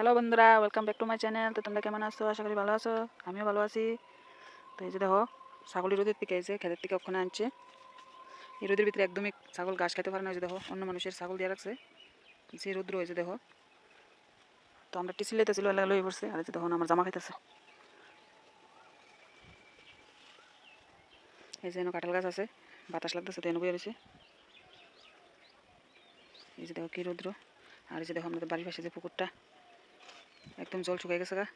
Hello বন্ধুরা welcome back to my channel তো তোমরা কেমন আছো? আশা করি ভালো আছো। আমিও ভালো আছি। তো এই যে দেখো, ছাগল রোদের থেকে এসে খেতের থেকে ওখানে আনছে। এই রোদের ভিতরে একদমই ছাগল ঘাস খেতে পারে না। যে দেখো, অন্য মানুষের ছাগল দিয়ে রাখছে। যে রোদ্র হয়েছে দেখো। তো আমরা টিসি লেতেছিল এলাকা লয়ে পড়ছে। আর দেখো, আমার জামা খাইতেছে। এই যে কাঁঠাল গাছ আছে, বাতাস লাগতেছে, তো এনে বয়ে রয়েছে। এই যে দেখো, কি রৌদ্র। আর এই যে দেখো, আমাদের বাড়ির পাশে যে পুকুরটা একদম জল শুকিয়ে গেছে গা।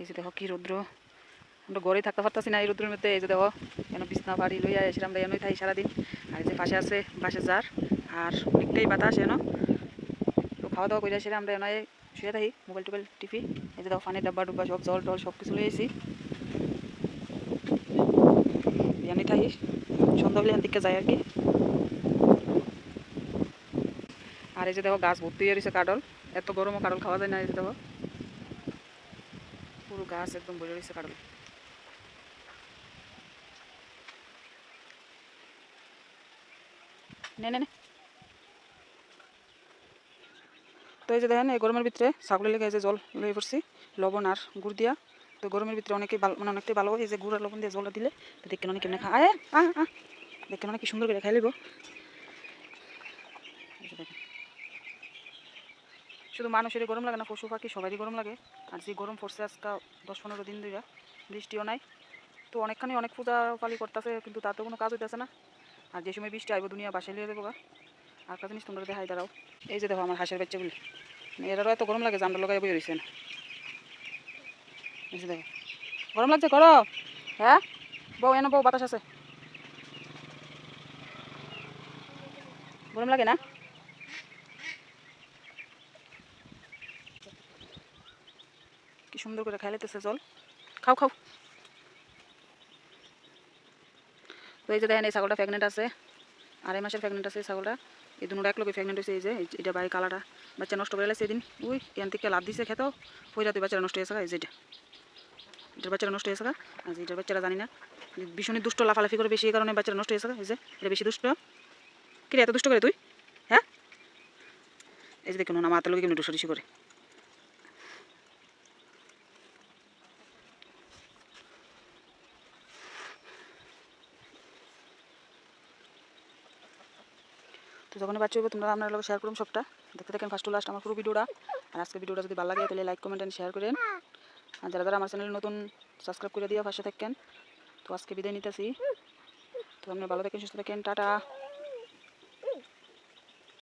এই যে দেখো কি রৌদ্র। আমরা ঘরে থাকতে পারতাছি না এই রৌদ্রের মধ্যে। এই যে দেখো কেন বিছনা, বাড়ি লইয়া এসে আমরা এনই থাকি সারাদিন। আর এই যে পাশে আছে বাসে যার আর অনেকটাই বাতাস এনো। তো খাওয়া দাওয়া করে এসে আমরা এনয় শুয়ে থাকি, মোবাইল টোবাইল টিপি এই যে দেখো, পানির ডাব্বা ডুব্বা সব জল টল সব কিছু লইয়েছি এমনি থাকি সন্ধ্যা হলে দিকে যাই আর কি। আর এই যে দেখো, গাছ ভর্তি হয়ে রয়েছে কাডল এত গরমও কাডল খাওয়া যায় না, এই যে দেখো। পুরো গাছ একদম ভরে রয়েছে কাডল নে নে তো এই যে দেখেন, এই গরমের ভিতরে ছাগলের লেগে এই জল লয়ে পড়ছি, লবণ আর গুড় দিয়া। তো গরমের ভিতরে অনেকেই ভালো মানে অনেকটাই ভালো এই যে গুড় লবণ দিয়ে জলটা দিলে। দেখেন অনেক কেমনে খায় দেখেন অনেক সুন্দর করে খাই শুধু মানুষের গরম লাগে না, পশু পাখি সবারই গরম লাগে। আর যে গরম পড়ছে আজকে দশ পনেরো দিন ধরে বৃষ্টিও নাই। তো অনেকখানি অনেক পূজা পালি করতেছে, কিন্তু তাতে কোনো কাজ হইতেছে না। আর যে সময় বৃষ্টি আইব, দুনিয়া বাসায় লিয়ে দেবো গা। আর কাজ জিনিস তোমরা দেখাই দাঁড়াও। এই যে দেখো আমার হাঁসের বাচ্চা বলি এরারও এত গরম লাগে জামটা লগাই বই রয়েছে না। যে দেখো। গরম লাগছে, করো। হ্যাঁ? বউ, এনে বউ, বাতাস আছে। গরম লাগে না? কি সুন্দর করে খাই লেতেছে জল। খাও খাও। তো এই যে দেখেন, এই ছাগলটা প্রেগনেন্ট আছে। আড়াই মাসের প্রেগনেন্ট আছে এই ছাগলটা। এই দুটো এক লোকে প্রেগনেন্ট হয়েছে এই যে, এটা বাড়ি কালাটা বাচ্চা নষ্ট করে লাগছে এদিন উই, এখান থেকে লাভ দিছে খেতেও হয়ে যাতে বাচ্চারা নষ্ট হয়েছে এই যে এটা। এটার বাচ্চারা নষ্ট হয়েছে আর এটার বাচ্চারা জানি না। ভীষণই দুষ্ট, লাফালাফি করে বেশি, এই কারণে বাচ্চারা নষ্ট হয়েছে এই যে, এটা বেশি দুষ্ট। কি রে, এত দুষ্ট করে তুই? হ্যাঁ? এই যে দেখুন আমার মাথার লোকে কেমনি দুষ্টু করে। তো যখন বাচ্চা হইব, তোমরা আপনার লোক শেয়ার করুন সবটা। দেখতে থাকেন ফার্স্ট টু লাস্ট আমার পুরো ভিডিওটা। আর আজকে ভিডিওটা যদি ভালো লাগে, তাহলে লাইক কমেন্ট এন্ড শেয়ার করেন। আর যারা যারা আমার চ্যানেল নতুন সাবস্ক্রাইব করে দিয়ে পাশে থাকেন তো আজকে বিদায় নিতেছি। তো আপনি ভালো থাকেন, সুস্থ থাকেন। টাটা।